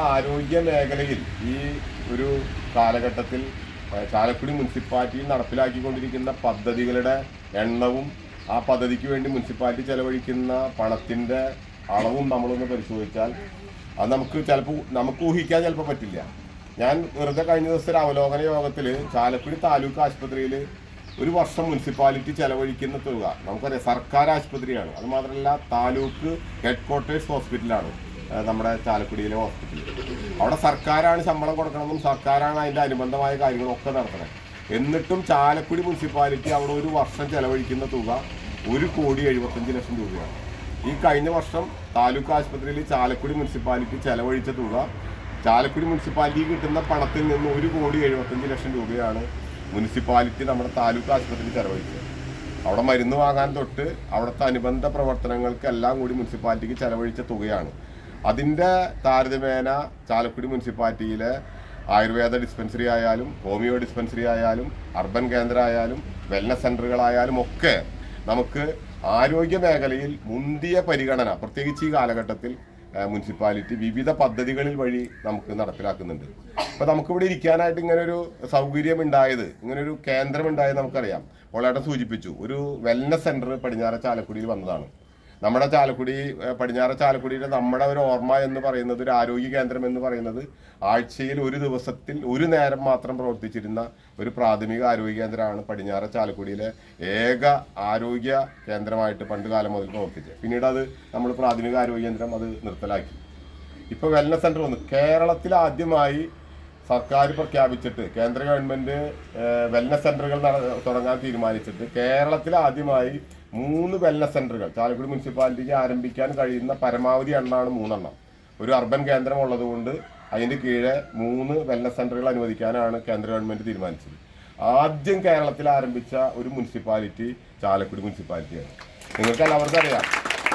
ആരോഗ്യ മേഖലയിൽ ഈ ഒരു കാലഘട്ടത്തിൽ ചാലക്കുടി മുനിസിപ്പാലിറ്റിയിൽ നടപ്പിലാക്കിക്കൊണ്ടിരിക്കുന്ന പദ്ധതികളുടെ എണ്ണവും ആ പദ്ധതിക്ക് വേണ്ടി മുനിസിപ്പാലിറ്റി ചെലവഴിക്കുന്ന പണത്തിന്റെ അളവും നമ്മളൊന്ന് പരിശോധിച്ചാൽ അത് നമുക്ക് ചിലപ്പോൾ നമുക്ക് ഊഹിക്കാൻ ചിലപ്പോൾ പറ്റില്ല. ഞാൻ വെറുതെ കഴിഞ്ഞ ദിവസത്തെ അവലോകന യോഗത്തിൽ ചാലക്കുടി താലൂക്ക് ആശുപത്രിയിൽ ഒരു വർഷം മുനിസിപ്പാലിറ്റി ചെലവഴിക്കുന്ന തുക നമുക്കറിയാം സർക്കാർ ആശുപത്രിയാണ്. അതുമാത്രമല്ല താലൂക്ക് ഹെഡ് ക്വാർട്ടേഴ്സ് ഹോസ്പിറ്റലാണ്. നമ്മുടെ ചാലക്കുടിയിലെ ഹോസ്പിറ്റലിൽ അവിടെ സർക്കാരാണ് ശമ്പളം കൊടുക്കണമെന്നും സർക്കാരാണ് അതിന്റെ അനുബന്ധമായ കാര്യങ്ങളൊക്കെ നടത്തണം. എന്നിട്ടും ചാലക്കുടി മുനിസിപ്പാലിറ്റി അവിടെ ഒരു വർഷം ചെലവഴിക്കുന്ന തുക ഒരു കോടി എഴുപത്തഞ്ച് ലക്ഷം രൂപയാണ്. ഈ കഴിഞ്ഞ വർഷം താലൂക്ക് ആശുപത്രിയിൽ ചാലക്കുടി മുനിസിപ്പാലിറ്റി ചെലവഴിച്ച തുക ചാലക്കുടി മുനിസിപ്പാലിറ്റി കിട്ടുന്ന പണത്തിൽ നിന്ന് ഒരു കോടി എഴുപത്തഞ്ച് ലക്ഷം രൂപയാണ് മുനിസിപ്പാലിറ്റി നമ്മുടെ താലൂക്ക് ആശുപത്രിയിൽ ചെലവഴിച്ചത്. അവിടെ മരുന്ന് വാങ്ങാൻ തൊട്ട് അവിടുത്തെ അനുബന്ധ പ്രവർത്തനങ്ങൾക്കെല്ലാം കൂടി മുനിസിപ്പാലിറ്റിക്ക് ചെലവഴിച്ച തുകയാണ്. അതിന്റെ താരതമ്യേന ചാലക്കുടി മുനിസിപ്പാലിറ്റിയിലെ ആയുർവേദ ഡിസ്പെൻസറി ആയാലും ഹോമിയോ ഡിസ്പെൻസറി ആയാലും അർബൻ കേന്ദ്ര ആയാലും വെൽനസ് സെന്ററുകളായാലും ഒക്കെ നമുക്ക് ആരോഗ്യ മേഖലയിൽ മുന്തിയ പരിഗണന പ്രത്യേകിച്ച് ഈ കാലഘട്ടത്തിൽ മുനിസിപ്പാലിറ്റി വിവിധ പദ്ധതികളിൽ വഴി നമുക്ക് നടപ്പിലാക്കുന്നുണ്ട്. അപ്പോൾ നമുക്കിവിടെ ഇരിക്കാനായിട്ട് ഇങ്ങനൊരു സൗകര്യം ഉണ്ടായത് ഇങ്ങനൊരു കേന്ദ്രം ഉണ്ടായത് നമുക്കറിയാം. പോളേട്ടൻ സൂചിപ്പിച്ചു ഒരു വെൽനസ് സെന്റർ പടിഞ്ഞാറ ചാലക്കുടിയിൽ വന്നതാണ്. നമ്മുടെ ചാലക്കുടി പടിഞ്ഞാറ ചാലക്കുടിയുടെ നമ്മുടെ ഒരു ഓർമ്മ എന്ന് പറയുന്നത് ഒരു ആരോഗ്യ കേന്ദ്രം എന്ന് പറയുന്നത് ആഴ്ചയിൽ ഒരു ദിവസത്തിൽ ഒരു നേരം മാത്രം പ്രവർത്തിച്ചിരുന്ന ഒരു പ്രാഥമിക ആരോഗ്യ കേന്ദ്രമാണ് പടിഞ്ഞാറ ചാലക്കുടിയിലെ ഏക ആരോഗ്യ കേന്ദ്രമായിട്ട് പണ്ട് കാലം മുതൽ പ്രവർത്തിച്ചത്. പിന്നീട് അത് നമ്മൾ പ്രാഥമിക ആരോഗ്യ കേന്ദ്രം അത് നിർത്തലാക്കി. ഇപ്പോൾ വെൽനസ് സെന്റർ വന്നു. കേരളത്തിൽ ആദ്യമായി സർക്കാർ പ്രഖ്യാപിച്ചിട്ട് കേന്ദ്ര ഗവൺമെന്റ് വെൽനസ് സെന്ററുകൾ നട- തുടങ്ങാൻ തീരുമാനിച്ചിട്ട് കേരളത്തിൽ ആദ്യമായി മൂന്ന് വെൽനസ് സെന്ററുകൾ ചാലക്കുടി മുനിസിപ്പാലിറ്റിക്ക് ആരംഭിക്കാൻ കഴിയുന്ന പരമാവധി എണ്ണമാണ് മൂന്നെണ്ണം. ഒരു അർബൻ കേന്ദ്രം ഉള്ളതുകൊണ്ട് അതിന്റെ കീഴെ മൂന്ന് വെൽനസ് സെന്ററുകൾ അനുവദിക്കാനാണ് കേന്ദ്ര ഗവൺമെന്റ് തീരുമാനിച്ചത്. ആദ്യം കേരളത്തിൽ ആരംഭിച്ച ഒരു മുനിസിപ്പാലിറ്റി ചാലക്കുടി മുനിസിപ്പാലിറ്റിയാണ്. നിങ്ങൾക്ക് എല്ലാവർക്കും അറിയാം.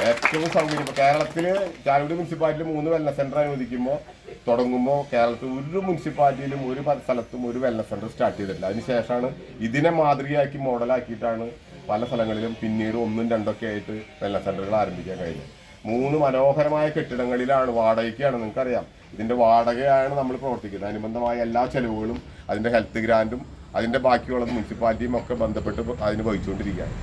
ഏറ്റവും സൗകര്യം ഇപ്പോൾ കേരളത്തിൽ ചാലക്കുടി മുനിസിപ്പാലിറ്റി മൂന്ന് വെൽനസ് സെന്റർ അനുവദിക്കുമ്പോൾ തുടങ്ങുമ്പോൾ കേരളത്തിൽ ഒരു മുനിസിപ്പാലിറ്റിയിലും ഒരു സ്ഥലത്തും ഒരു വെൽനസ് സെന്റർ സ്റ്റാർട്ട് ചെയ്തിട്ടില്ല. അതിനുശേഷമാണ് ഇതിനെ മാതൃകയാക്കി മോഡലാക്കിയിട്ടാണ് പല സ്ഥലങ്ങളിലും പിന്നീട് ഒന്നും രണ്ടൊക്കെ ആയിട്ട് വെൽനസ് സെന്ററുകൾ ആരംഭിക്കാൻ കഴിഞ്ഞു. മൂന്ന് മനോഹരമായ കെട്ടിടങ്ങളിലാണ് വാടകയ്ക്കാണ് നിങ്ങൾക്കറിയാം. ഇതിന്റെ വാടകയാണ് നമ്മൾ പ്രവർത്തിക്കുന്നത്. അനുബന്ധമായ എല്ലാ ചെലവുകളും അതിന്റെ ഹെൽത്ത് ഗ്രാൻഡും അതിന്റെ ബാക്കിയുള്ളത് മുനിസിപ്പാലിറ്റിയും ഒക്കെ ബന്ധപ്പെട്ട് അതിന് വഹിച്ചുകൊണ്ടിരിക്കുകയാണ്.